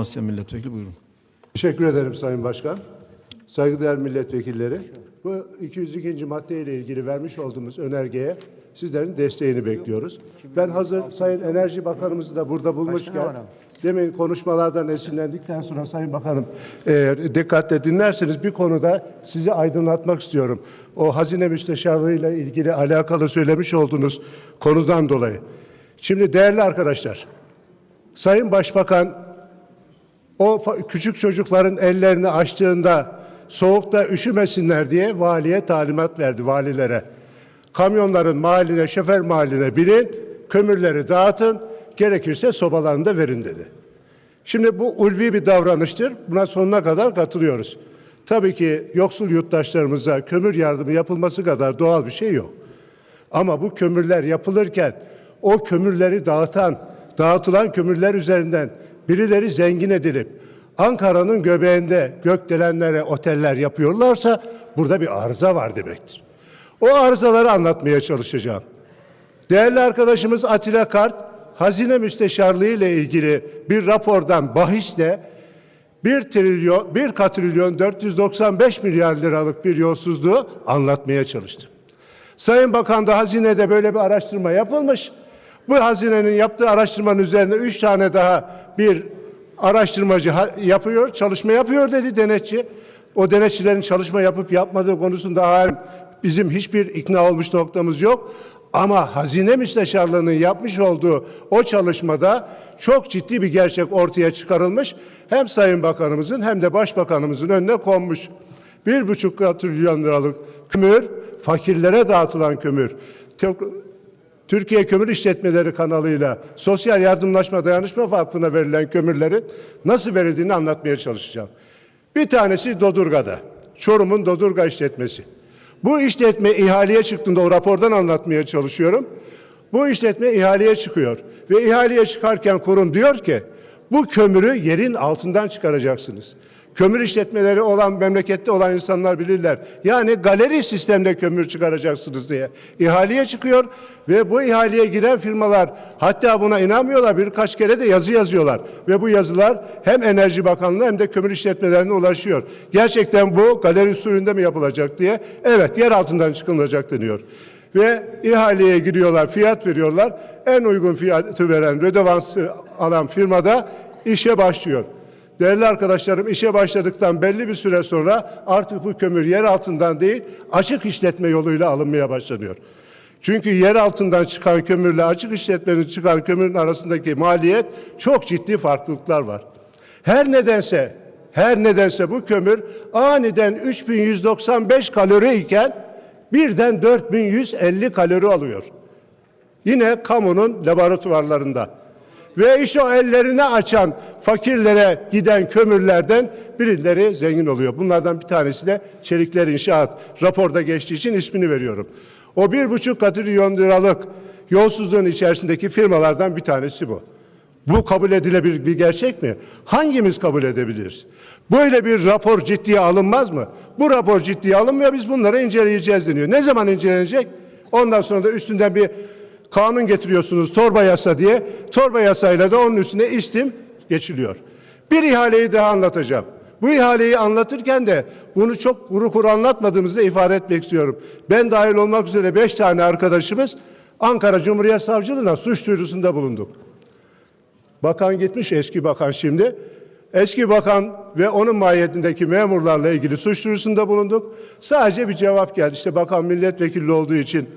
Amasya Milletvekili buyurun. Teşekkür ederim Sayın Başkan. Saygıdeğer milletvekilleri, bu 202. madde ile ilgili vermiş olduğumuz önergeye sizlerin desteğini bekliyoruz. Ben hazır Sayın Enerji Bakanımızı da burada bulmuşken, demin konuşmalardan esinlendikten sonra Sayın Bakanım eğer dikkatle dinlerseniz bir konuda sizi aydınlatmak istiyorum. O hazine müsteşarlığıyla ilgili alakalı söylemiş olduğunuz konudan dolayı. Şimdi değerli arkadaşlar, Sayın Başbakan o küçük çocukların ellerini açtığında soğukta üşümesinler diye valiye talimat verdi valilere. Kamyonların mahalline, şoför mahalline binin, kömürleri dağıtın, gerekirse sobalarını da verin dedi. Şimdi bu ulvi bir davranıştır. Buna sonuna kadar katılıyoruz. Tabii ki yoksul yurttaşlarımıza kömür yardımı yapılması kadar doğal bir şey yok. Ama bu kömürler yapılırken o kömürleri dağıtan, dağıtılan kömürler üzerinden birileri zengin edilip Ankara'nın göbeğinde gökdelenlere oteller yapıyorlarsa burada bir arıza var demektir. O arızaları anlatmaya çalışacağım. Değerli arkadaşımız Atilla Kart, hazine müsteşarlığı ile ilgili bir rapordan bahisle 1 trilyon, 1 katrilyon 495 milyar liralık bir yolsuzluğu anlatmaya çalıştı. Sayın Bakan da hazinede böyle bir araştırma yapılmış. Bu hazinenin yaptığı araştırmanın üzerine üç tane daha bir araştırmacı yapıyor, çalışma yapıyor dedi denetçi. O denetçilerin çalışma yapıp yapmadığı konusunda bizim hiçbir ikna olmuş noktamız yok. Ama hazine müsteşarlığının yapmış olduğu o çalışmada çok ciddi bir gerçek ortaya çıkarılmış. Hem Sayın Bakanımızın hem de Başbakanımızın önüne konmuş. Bir buçuk trilyon liralık kömür, fakirlere dağıtılan kömür. Türkiye Kömür İşletmeleri kanalıyla Sosyal Yardımlaşma Dayanışma Vakfı'na verilen kömürlerin nasıl verildiğini anlatmaya çalışacağım. Bir tanesi Dodurga'da. Çorum'un Dodurga işletmesi. Bu işletme ihaleye çıktığında o rapordan anlatmaya çalışıyorum. Bu işletme ihaleye çıkıyor ve ihaleye çıkarken kurum diyor ki bu kömürü yerin altından çıkaracaksınız. Kömür işletmeleri olan memlekette olan insanlar bilirler. Yani galeri sistemde kömür çıkaracaksınız diye ihaleye çıkıyor ve bu ihaleye giren firmalar hatta buna inanmıyorlar birkaç kere de yazı yazıyorlar ve bu yazılar hem Enerji Bakanlığı hem de kömür işletmelerine ulaşıyor. Gerçekten bu galeri usulünde mi yapılacak diye evet yer altından çıkılacak deniyor. Ve ihaleye giriyorlar, fiyat veriyorlar. En uygun fiyatı veren, rödevansı alan firmada işe başlıyor. Değerli arkadaşlarım işe başladıktan belli bir süre sonra artık bu kömür yer altından değil açık işletme yoluyla alınmaya başlanıyor. Çünkü yer altından çıkan kömürle açık işletmenin çıkan kömürün arasındaki maliyet çok ciddi farklılıklar var. Her nedense her nedense bu kömür aniden 3195 kalori iken birden 4150 kalori alıyor. Yine kamunun laboratuvarlarında. Ve işte o ellerini açan fakirlere giden kömürlerden birileri zengin oluyor. Bunlardan bir tanesi de Çelikler İnşaat. Raporda geçtiği için ismini veriyorum. O bir buçuk katrilyon liralık yolsuzluğun içerisindeki firmalardan bir tanesi bu. Bu kabul edilebilir bir gerçek mi? Hangimiz kabul edebiliriz? Böyle bir rapor ciddiye alınmaz mı? Bu rapor ciddiye alınmıyor biz bunları inceleyeceğiz deniyor. Ne zaman incelenecek? Ondan sonra da üstünden bir kanun getiriyorsunuz torba yasa diye. Torba yasayla da onun üstüne istim geçiliyor. Bir ihaleyi daha anlatacağım. Bu ihaleyi anlatırken de bunu çok kuru kuru anlatmadığımızı ifade etmek istiyorum. Ben dahil olmak üzere beş tane arkadaşımız Ankara Cumhuriyet Savcılığına suç duyurusunda bulunduk. Bakan gitmiş eski bakan şimdi. Eski bakan ve onun mahiyetindeki memurlarla ilgili suç duyurusunda bulunduk. Sadece bir cevap geldi. İşte bakan milletvekili olduğu için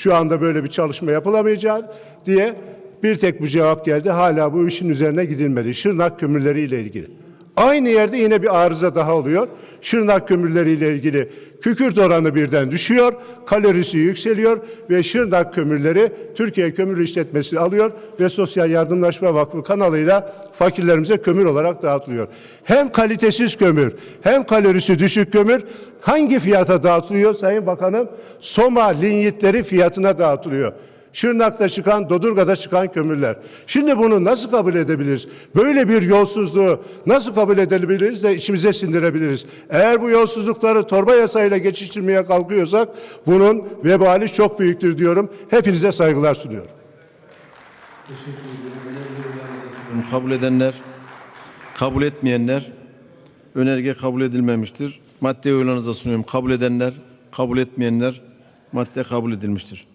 şu anda böyle bir çalışma yapılamayacağı diye bir tek bu cevap geldi. Hala bu işin üzerine gidilmedi. Şırnak kömürleri ile ilgili. Aynı yerde yine bir arıza daha oluyor. Şırnak kömürleri ile ilgili kükürt oranı birden düşüyor, kalorisi yükseliyor ve Şırnak kömürleri Türkiye Kömür İşletmesi alıyor ve Sosyal Yardımlaşma Vakfı kanalıyla fakirlerimize kömür olarak dağıtılıyor. Hem kalitesiz kömür hem kalorisi düşük kömür hangi fiyata dağıtılıyor Sayın Bakanım? Soma linyitleri fiyatına dağıtılıyor. Şırnak'ta çıkan, Dodurga'da çıkan kömürler. Şimdi bunu nasıl kabul edebiliriz? Böyle bir yolsuzluğu nasıl kabul edebiliriz de içimize sindirebiliriz? Eğer bu yolsuzlukları torba yasayla geçiştirmeye kalkıyorsak bunun vebali çok büyüktür diyorum. Hepinize saygılar sunuyorum. Kabul edenler, Kabul etmeyenler önerge kabul edilmemiştir. Maddeyi oylarınıza sunuyorum. Kabul edenler, kabul etmeyenler madde kabul edilmiştir.